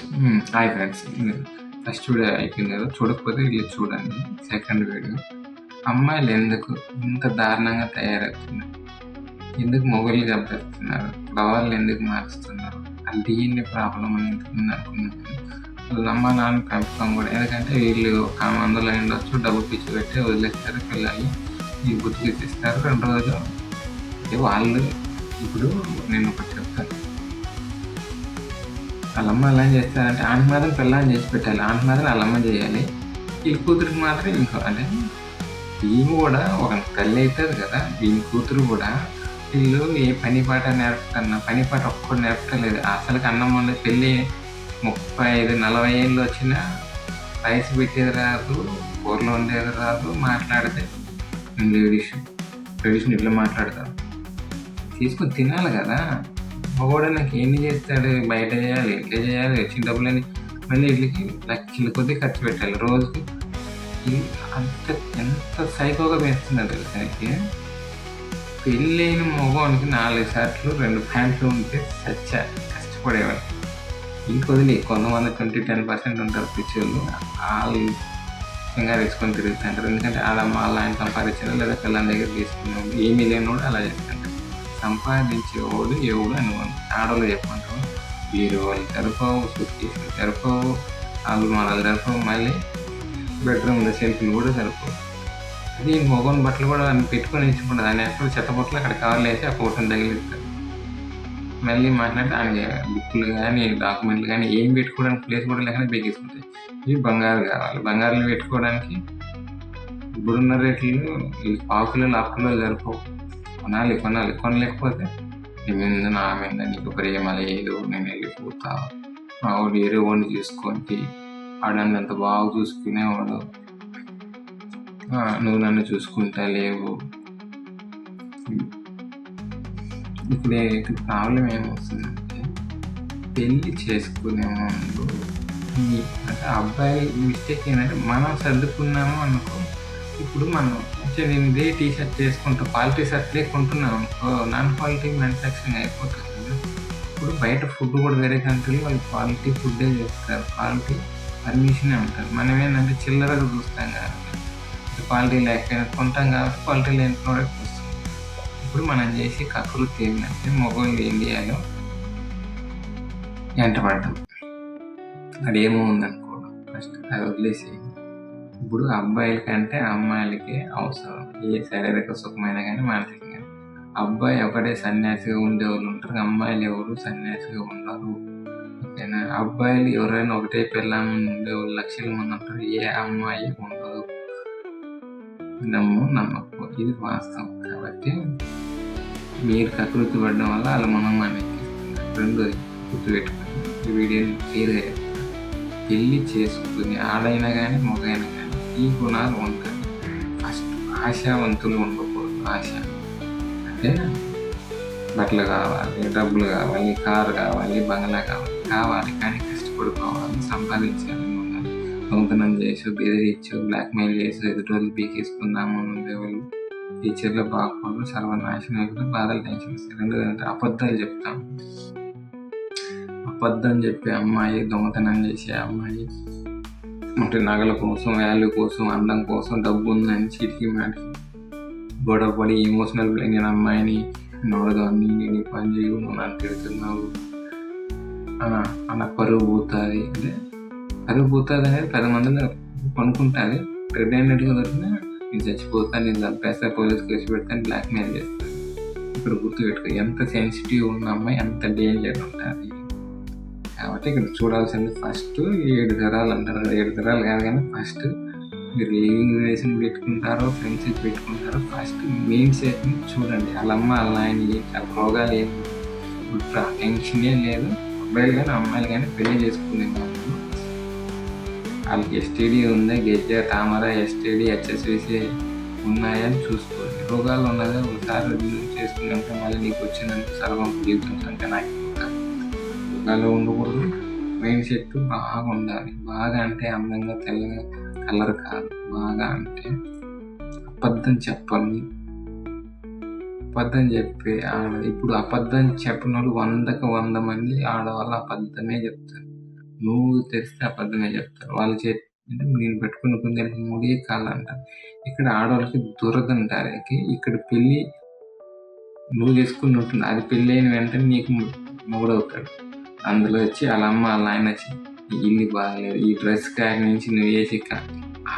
Hi friends first video అయిపోయింది కదా చూడకపోతే వీళ్ళు చూడండి సెకండ్ వీడియో అమ్మాయిలు ఎందుకు ఇంత దారుణంగా తయారవుతున్నారు ఎందుకు మొగలు చంపేస్తున్నారు భావాలు ఎందుకు మారుస్తున్నారు అది డిఎన్ఏ ప్రాబ్లం అని ఇంతకుముందు అనుకున్నాను వాళ్ళ అమ్మ నాన్న పెంపకం కూడా ఎందుకంటే వీళ్ళు ఒక మందులో ఉండొచ్చు డబ్బు పిచ్చి పెట్టి వదిలేస్తారు పిల్లలు ఈ గుర్తు తెస్తారు రెండు రోజులు వాళ్ళు ఇప్పుడు నేను ఒకటి చెప్తాను వాళ్ళమ్మ ఎలా చేస్తారంటే ఆమె మాత్రం పిల్లని చేసి పెట్టాలి. ఆమె మాత్రం వాళ్ళమ్మ చేయాలి. ఈ కూతురికి మాత్రం ఇంకో అంటే ఈమె కూడా ఒక తల్లి అవుతుంది కదా ఈమె కూతురు కూడా వీళ్ళు ఏ పని పాట నేర్పుతున్నా పని పాట ఒక్కడు నేర్పలేదు అసలు అన్నం వండే పెళ్ళి ముప్పై ఐదు నలభై ఏళ్ళు వచ్చినా రైస్ పెట్టేది రాదు కూరలు వండేది రాదు మాట్లాడితే లేడీస్ లేడీస్ ఇట్లా మాట్లాడతారు తీసుకొని తినాలి కదా. మగవాడు నాకు ఏం చేస్తాడు? బయట చేయాలి ఇంట్లో చేయాలి వచ్చిన డబ్బులని మళ్ళీ వీళ్ళకి లక్షల కొద్దీ ఖర్చు పెట్టాలి. రోజుకి అంత ఎంత సైకోగా పెంచుతున్నారు దానికి పెళ్ళైన మగవానికి నాలుగు షర్ట్లు రెండు ప్యాంట్లు ఉంటే సచ్చ కష్టపడేవాడు ఇంక కొంతమంది ట్వంటీ టెన్ పర్సెంట్ ఉంటారు పిచ్చోళ్ళు. వాళ్ళు ఫింగర్ వేసుకొని తిరుగుతుంటారు. ఎందుకంటే ఆడమ్మ వాళ్ళ ఆయన సంపాదించారు లేదా పిల్లల దగ్గర తీసుకున్నాం ఏమీ లేనివాడు అలా చేస్తాను సంపాదించేవాడు ఎవడు అని ఆడవాళ్ళు చెప్పంటాం వీరు వాళ్ళు తెరపవు సుట్కేసులు తెరపవు వాళ్ళు మన తెరపవు మళ్ళీ బెడ్రూమ్ సెల్ఫీలు కూడా సరిపోవు. అది మొగన్ బట్టలు కూడా అని పెట్టుకొని ఇచ్చుకుంటుంది ఆయన ఎప్పుడు చెత్త బట్టలు అక్కడ కవర్లు వేసి ఆ ఫోటోని తగిలిస్తారు మళ్ళీ మాట్లాడితే ఆయన బుక్లు కానీ డాక్యుమెంట్లు కానీ ఏం పెట్టుకోవడానికి ప్లేస్ కూడా లేకుండా బేగేసుకుంటాయి. ఇవి బంగారు కావాలి. బంగారులు పెట్టుకోవడానికి ఇప్పుడున్న రేట్లు ఈ పాకులు లాక్కులో సరిపోవు. కొనాలి కొనాలి కొనలేకపోతే నీ మీద నా మీద నీకు ప్రేమ లేదు నేను వెళ్ళిపోతా మా వాడు వేరే వాడిని చూసుకొని ఆడని అంత బాగా చూసుకునేవాడు నువ్వు నన్ను చూసుకుంటా లేవు ఇప్పుడు ప్రాబ్లం ఏమొస్తుందంటే పెళ్ళి చేసుకునే ముందు అంటే అబ్బాయి మిస్టేక్ ఏంటంటే మనం సర్దుకున్నాము అనుకో ఇప్పుడు మనం అంటే నేను ఇదే టీ షర్ట్ చేసుకుంటూ క్వాలిటీ షర్ట్లే కొంటున్నాం అనుకో నాన్ క్వాలిటీ మ్యానుఫ్యాక్చరింగ్ అయిపోతుంది. ఇప్పుడు బయట ఫుడ్ కూడా వేరే కంట్రీలో వాళ్ళు క్వాలిటీ ఫుడ్డే చేస్తారు. క్వాలిటీ పర్మిషనే ఉంటారు మనం ఏంటంటే చిల్లరగా చూస్తాం కాబట్టి క్వాలిటీ లేకపోయినా కొంటాం కాబట్టి క్వాలిటీ లేని ప్రోడక్ట్ వస్తుంది. ఇప్పుడు మనం చేసి కకృతి ఏంటంటే మొబైల్ ఇండియాలో వెంటబడటం అది ఏమో ఉందనుకోవడం ఫస్ట్ అది వదిలేసి ఇప్పుడు అబ్బాయిల కంటే అమ్మాయిలకి అవసరం. ఏ శారీరక సుఖమైన కానీ మానసిక అబ్బాయి ఒకటే సన్యాసిగా ఉండేవాళ్ళు ఉంటారు. అమ్మాయిలు ఎవరు సన్యాసిగా ఉండరు. ఓకేనా? అబ్బాయిలు ఎవరైనా ఒకటే పిల్లలు ఉండేవాళ్ళు లక్షల మంది ఉంటారు. ఏ అమ్మాయి ఉండదు. నమ్ము నమ్మకు. ఇది వాస్తవం. కాబట్టి మీరు కకృతి పడడం వల్ల వాళ్ళ మనం మనకి రెండు గుర్తుపెట్టుకోండి. ఈ వీడియోని క్లియర్గా పెళ్ళి చేసుకుని ఆడైనా కానీ మగైనా కానీ ఈ గుణాలు ఉంటాయి ఫస్ట్ ఆశావంతులు ఉండకూడదు ఆశ అంటే బట్టలు కావాలి డబ్బులు కావాలి కారు కావాలి బంగ్లా కావాలి కావాలి కానీ కష్టపడుకోవాలి సంపాదించాలి ఉండాలి దొంగతనం చేసు బెదిరించు బ్లాక్మెయిల్ చేసు ఎదుటి వాళ్ళు పీకేసుకుందాము అని ఉండేవాళ్ళు టీచర్లు బాగుపడు సర్వనాశనం అయిపోతే బాధలు టెన్షన్ వస్తాయి రెండు అబద్ధాలు చెప్తాం అబద్ధం చెప్పే అమ్మాయి దొంగతనం చేసే అమ్మాయి అంటే నగల కోసం వాల్యూ కోసం అందం కోసం డబ్బు ఉందని చిటికి మాటికి గొడవ పడి ఎమోషనల్ నేను అమ్మాయిని నోడదు అన్ని నేను పని చేయవు నువ్వు నన్ను తిడుతున్నావు అన్న అలా పరువు పోతుంది. అంటే పరువు పోతుంది అనేది పది మందిలో కొనుక్కుంటుంది రెడ్ హ్యాండెడ్గా దొరికిన నేను చచ్చిపోతాను నేను చంపేస్తా పోలీస్ కేసు పెడతాను బ్లాక్మెయిల్ చేస్తాను ఇప్పుడు గుర్తుపెట్టుకో ఎంత సెన్సిటివ్ ఉన్న అమ్మాయి అంత డేంజర్ ఉంటుంది. కాబట్టి ఇక్కడ చూడాల్సింది ఫస్ట్ ఏడు తరాలు అంటారు కదా ఏడు తరాలు కాదు కానీ ఫస్ట్ మీరు ఏ రిలేషన్ పెట్టుకుంటారో ఫ్రెండ్షిప్ పెట్టుకుంటారో ఫస్ట్ మెయిన్ సెట్ని చూడండి. వాళ్ళ అమ్మ వాళ్ళ ఆయన ఏంటి ఆ రోగాలు ఏమి ఇప్పుడు టెన్షనే లేదు. అబ్బాయిలు కానీ అమ్మాయిలు కానీ పెళ్ళి చేసుకునే వాళ్ళు. వాళ్ళకి ఎస్టీడీ ఉందా గెజ్జ తామర ఎస్టీడీ హెచ్ఎస్విసి ఉన్నాయని చూసుకోండి. రోగాలు ఉన్నదా ఒకసారి చేసుకున్నాక మళ్ళీ నీకు వచ్చిందంటే సర్వం జీవితం అంటే నాకు నల్ల ఉండకూడదు. మైండ్ సెట్ బాగా ఉండాలి. బాగా అంటే అందంగా తెల్లగా కలర్ కాదు. బాగా అంటే అబద్ధం చెప్పండి. అబద్ధం చెప్పే ఆడ ఇప్పుడు అబద్ధం చెప్పిన వాళ్ళు వందకు వంద మంది ఆడవాళ్ళు అబద్ధమే చెప్తారు. నువ్వు తెరిస్తే అబద్ధమే చెప్తారు. వాళ్ళు చేతి నేను పెట్టుకున్న కొందరికి మూడే కాళ్ళు అంటారు ఇక్కడ ఆడవాళ్ళకి దురద ఇక్కడ పెళ్ళి నువ్వు చేసుకుని ఉంటుంది అది పెళ్ళి అయిన వెంటనే నీకు మొగుడవుతాడు. అందులో వచ్చి వాళ్ళ అమ్మ వాళ్ళ ఆయన వచ్చి ఇల్లు బాగలేదు ఈ డ్రెస్ కాడి నుంచి నువ్వు వేసి కా-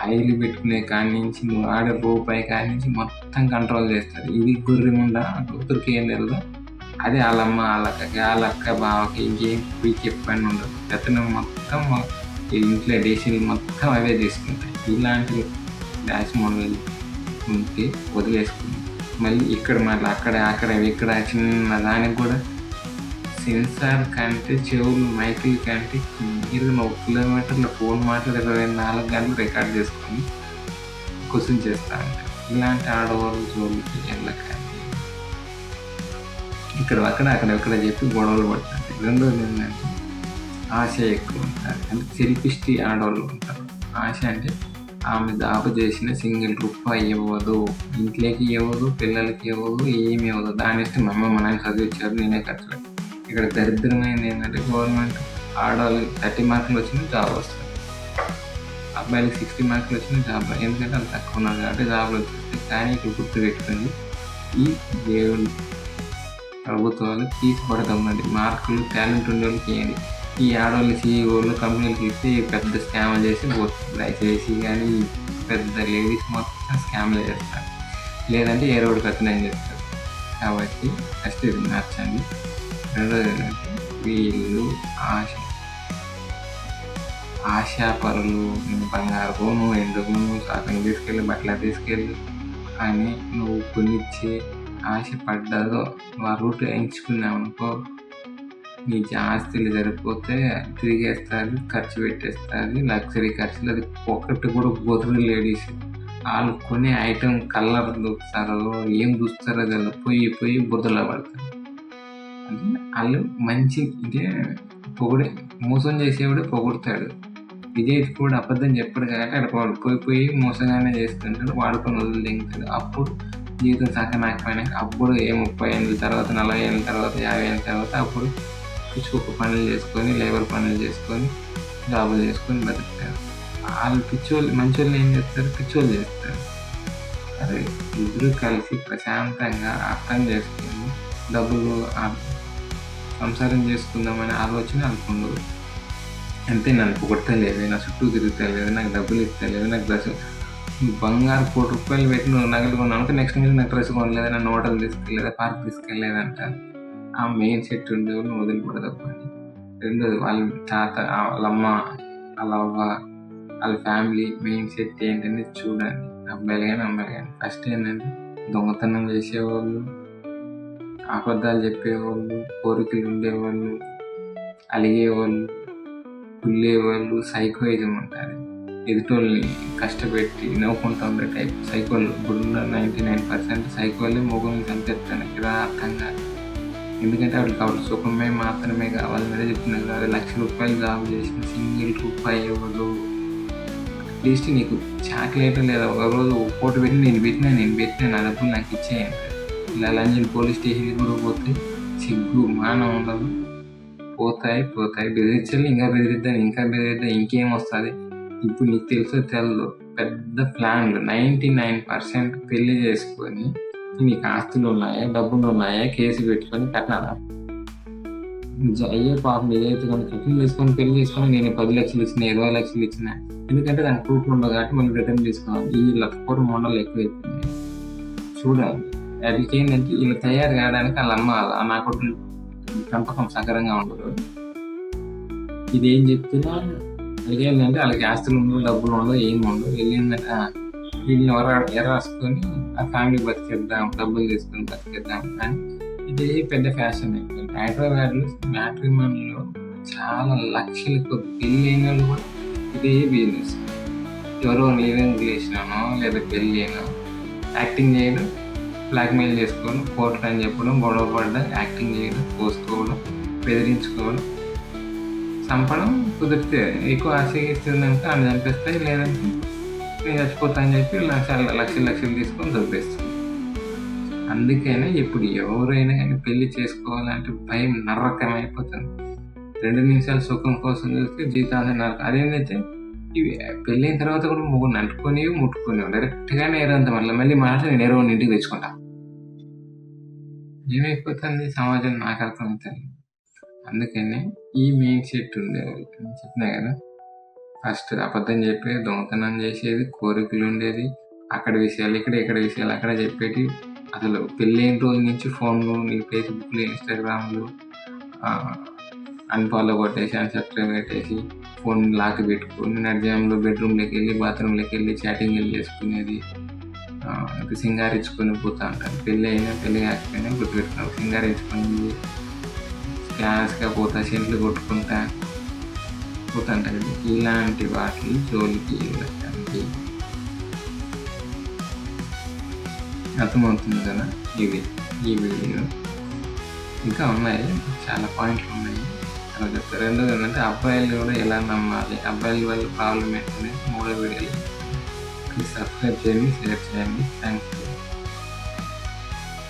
ఆయిల్ పెట్టుకునే కాడి నుంచి నువ్వు ఆడే రూపాయి కాడి నుంచి మొత్తం కంట్రోల్ చేస్తారు. ఇది గుర్రి ఉండా కూతురికి ఏం తెలియదు అదే వాళ్ళమ్మ వాళ్ళక్కకి వాళ్ళ అక్క బావకి ఇంకేం పోయి చెప్పని ఉండదు. అతను మొత్తం ఇంట్లో డేసీలు మొత్తం అవే తీసుకుంటాయి. ఇలాంటి డాష్ మోడల్ ఉంటే వదిలేసుకుంది మళ్ళీ ఇక్కడ మళ్ళీ అక్కడ అక్కడ ఇక్కడ చిన్న దానికి కూడా సెన్సార్ కంటే చెవులు మైకులు కంటే మీరు ఒక కిలోమీటర్ల ఫోన్ మాటలు ఇరవై నాలుగు గంటలు రికార్డ్ చేసుకొని క్వశ్చన్ చేస్తా ఉంటారు. ఇలాంటి ఆడవాళ్ళు జోలికి వెళ్ళకండి. ఇక్కడ అక్కడ అక్కడ ఎక్కడ చెప్పి గొడవలు పడతారు. రెండోది ఏంటంటే ఆశ ఎక్కువ ఉంటారు. అంటే సెల్ఫిస్టీ ఆడవాళ్ళు ఉంటారు. ఆశ అంటే ఆమె దాపు చేసిన సింగిల్ రూపాయి ఇవ్వదు. ఇంట్లోకి ఇవ్వదు పిల్లలకి ఇవ్వదు ఏమి ఇవ్వదు. దాని ఇష్టం మా అమ్మ మా చదివించారు నేనే ఖర్చు ఇక్కడ దరిద్రమైంది ఏంటంటే గవర్నమెంట్ ఆడవాళ్ళకి థర్టీ మార్కులు వచ్చిన జాబ్ వస్తుంది. అబ్బాయిలకి సిక్స్టీ మార్కులు వచ్చిన జాబ్ ఎందుకంటే అది తక్కువ ఉన్నారు కాబట్టి జాబ్లు వచ్చేస్తాయి కానీ ఇక్కడ గుర్తు పెట్టుకుంది ఈ దేవుడు ప్రభుత్వాలు తీసి మార్కులు టాలెంట్ ఉండే వాళ్ళకి ఏంటి ఈ ఆడవాళ్ళు సీఈఓలు కంపెనీలకి ఇస్తే పెద్ద స్కామ్ చేసి పోతుంది. దయచేసి కానీ పెద్ద లేడీస్ మొత్తం స్కామ్లు చేస్తారు. లేదంటే ఏ రోడ్డు కథనం చేస్తారు. కాబట్టి ఫస్ట్ ఇది నచ్చండి వీళ్ళు ఆశ. ఆశాపరులు నేను బంగారు పోను ఎందుకు షాపింగ్ తీసుకెళ్ళి బట్టలు తీసుకెళ్ళి అని నువ్వు కొనిచ్చి ఆశపడ్డాదో ఆ రూట్ ఎంచుకున్నావు అనుకో నీ ఆస్తులు సరిపోతే తిరిగేస్తుంది ఖర్చు పెట్టేస్తుంది లగ్జరీ ఖర్చులు అది ఒకటి కూడా కుదరదు లేడీస్. వాళ్ళు కొనే ఐటెం కలర్ చూస్తారో ఏం చూస్తారో తెలియదు పోయి పోయి బురదలో పడతారు అది వాళ్ళు మంచి ఇదే పొగిడే మోసం చేసేవాడు పొగుడతాడు. విజయ్ కూడా అబద్ధం చెప్పాడు కాబట్టి అక్కడ వాడు పోయి మోసంగానే చేస్తుంటాడు వాడుకొని వదిలింగుతాడు అప్పుడు జీవితం సకనాకపోయినాక అప్పుడు ఏ ముప్పై ఏళ్ళ తర్వాత నలభై ఏళ్ళ తర్వాత యాభై ఏళ్ళ తర్వాత అప్పుడు పిచ్చుకొక్క పనులు చేసుకొని లేబర్ పనులు చేసుకొని జాబులు చేసుకొని బతుకుతారు వాళ్ళు పిచ్చోళ్ళు మంచోళ్ళు ఏం చేస్తారు? పిచ్చోళ్ళు చేస్తారు. అరే ఇద్దరు కలిసి ప్రశాంతంగా అర్థం చేసుకొని డబ్బులు సంసారం చేసుకుందామనే ఆలోచన అనుకుండదు అంతే నన్ను పొగట్టలేదు నా చుట్టూ తిరుగుతలేదు నాకు డబ్బులు ఇస్తలేదు నాకు డ్రెస్ బంగారు కోటి రూపాయలు పెట్టి నువ్వు నగలు కొన్నాను నెక్స్ట్ మీద నాకు డ్రెస్ కొనలేదు నన్ను హోటల్ తీసుకెళ్ళలేదా పార్క్ తీసుకెళ్ళలేదంట. ఆ మెయిన్ సెట్ ఉండే వాళ్ళు వదిలిపడదు అని. రెండోది వాళ్ళ తాత వాళ్ళ అమ్మ వాళ్ళ అవ్వ వాళ్ళ ఫ్యామిలీ మెయిన్ సెట్ ఏంటనేది చూడండి. అబ్బాయిలు కానీ అమ్మాయిలు కానీ ఫస్ట్ ఏంటంటే దొంగతనం చేసేవాళ్ళు. అబద్ధాలు చెప్పేవాళ్ళు కోరికలు ఉండేవాళ్ళు అలిగేవాళ్ళు కుళ్ళేవాళ్ళు సైకోయిజం అంటారు. ఎదుటోళ్ళని కష్టపెట్టి నవ్వుకుంటూ ఉండే టైప్ సైకోలు ఇప్పుడున్న నైంటీ నైన్ పర్సెంట్ సైకోలే మొగల్ని చంపేస్తాను ఇలా అర్థం కాదు. ఎందుకంటే వాళ్ళకి కాబట్టి సుఖమే మాత్రమే కావాలి. మీద చెప్తున్నారు కదా లక్ష రూపాయలు జాబ్ చేసిన సింగిల్ రూపాయి ఇవ్వదు అట్లీస్ట్ నీకు చాక్లెట్ లేదా ఒక రోజు ఒక పూట పెట్టి నేను పెట్టినా నేను పెట్టినా నా డబ్బులు నాకు ఇచ్చేయండి. ఇలా లంజన్ పోలీస్ స్టేషన్కి కూడా పోతే సిగ్గు మానం ఉండదు. పోతాయి పోతాయి బెదిరించాలి ఇంకా బెదిరిద్దాం ఇంకా బెదిరిద్దాం ఇంకేం వస్తుంది? ఇప్పుడు నీకు తెలుసో తెలదు పెద్ద ప్లాన్లు నైంటీ నైన్ పర్సెంట్ పెళ్ళి చేసుకొని నీకు ఆస్తులు ఉన్నాయా డబ్బులు ఉన్నాయా కేసు పెట్టుకొని కట్టాలా? అయ్యే పాపం ఏదైతే కానీ కట్నం తీసుకొని పెళ్ళి చేసుకొని నేను పది లక్షలు ఇచ్చిన ఇరవై లక్షలు ఇచ్చిన ఎందుకంటే దానికి ప్రూఫ్ ఉండదు కాబట్టి మళ్ళీ రిటర్న్ తీసుకోవాలి. ఈ లక్ష కోటి మోడల్ ఎక్కువైపోయింది చూడాలి. వీటికి ఏంటంటే వీళ్ళు తయారు కావడానికి వాళ్ళ అమ్మ నా కొడుకులు పెంపకం సకరంగా ఉండదు. ఇది ఏం చెప్తున్నా? వాళ్ళకి ఏంటంటే వాళ్ళకి ఆస్తులు ఉండవు డబ్బులు ఉండవు ఏం ఉండవు. వెళ్ళిందంటే ఆ, వీళ్ళని ఎర ఎరాసుకొని ఆ ఫ్యామిలీ బతికేద్దాం డబ్బులు తీసుకొని బతికేద్దాం అని ఇది పెద్ద ఫ్యాషన్ అయిపోయింది హైదరాబాద్లో మ్యాట్రిమోనీలో చాలా లక్షలకు పెళ్ళి అయిన వాళ్ళు కూడా ఇదే బిజినెస్ ఎవరో లివింగ్ చేసినానో లేదా పెళ్ళి అయినా యాక్టింగ్ చేయడం బ్లాక్మెయిల్ చేసుకోవడం కోర్టు అని చెప్పడం గొడవ పడడం యాక్టింగ్ చేయడం పోసుకోవడం బెదిరించుకోవడం. చంపడం కుదిరితే ఎక్కువ ఆశయిస్తుందంటే ఆమె చంపేస్తాయి లేదంటే నేను చచ్చిపోతా అని చెప్పి లక్షలు లక్షలు లక్షలు తీసుకొని చంపేస్తుంది. అందుకనే ఇప్పుడు ఎవరైనా కానీ పెళ్ళి చేసుకోవాలంటే భయం నరకం అయిపోతుంది. రెండు నిమిషాల సుఖం కోసం చూస్తే జీవితాంతం నరకం. అదేంటంటే ఇవి పెళ్ళైన తర్వాత కూడా మొగ్గుని అంటుకొని ముట్టుకొని డైరెక్ట్గా నేరంత మళ్ళీ మళ్ళీ మాట నేను నేరవ ఇంటికి తెచ్చుకుంటా. ఏమైపోతుంది? సమాజం నాకు అర్థమవుతుంది. అందుకనే ఈ మెయిన్ సెట్ ఉండేవాళ్ళు చెప్పినా కదా? ఫస్ట్ అబద్ధం చెప్పేది దొంగతనం చేసేది కోరికలు ఉండేది అక్కడ విషయాలు ఇక్కడ ఇక్కడ విషయాలు అక్కడ చెప్పేటి అసలు పెళ్ళైన రోజు నుంచి ఫోన్లు నీ ఫేస్బుక్లు ఇన్స్టాగ్రామ్లు అన్ఫాలో కొట్టేసి అన్సబ్స్క్రైబ్ పెట్టేసి ఫోన్ లాక్ పెట్టుకుని నడిజాంలో బెడ్రూమ్లోకి వెళ్ళి బాత్రూమ్లోకి వెళ్ళి చాటింగ్ వెళ్ళి చేసుకునేది. సింగారించుకొని పోతా ఉంటారు పెళ్ళి అయినా పెళ్ళి కాకపోయినా గుర్తుపెట్టుకున్నారు సింగారించుకొని క్లాస్గా పోతా సెంట్లు కొట్టుకుంటా పోతుంటారు ఇలాంటి వాటి జోలికి వెళ్ళటానికి అర్థమవుతుంది కదా ఇది ఈ వీడియో. ఇంకా ఉన్నాయి చాలా పాయింట్లు ఉన్నాయి. అలా చెప్తారు. రెండోది ఏంటంటే అబ్బాయిలు కూడా ఎలా నమ్మాలి? అబ్బాయిల వల్ల ప్రాబ్లం ఏంటనే మూడో వీడియోలో Please subscribe Jamie, share Jamie. Thank you.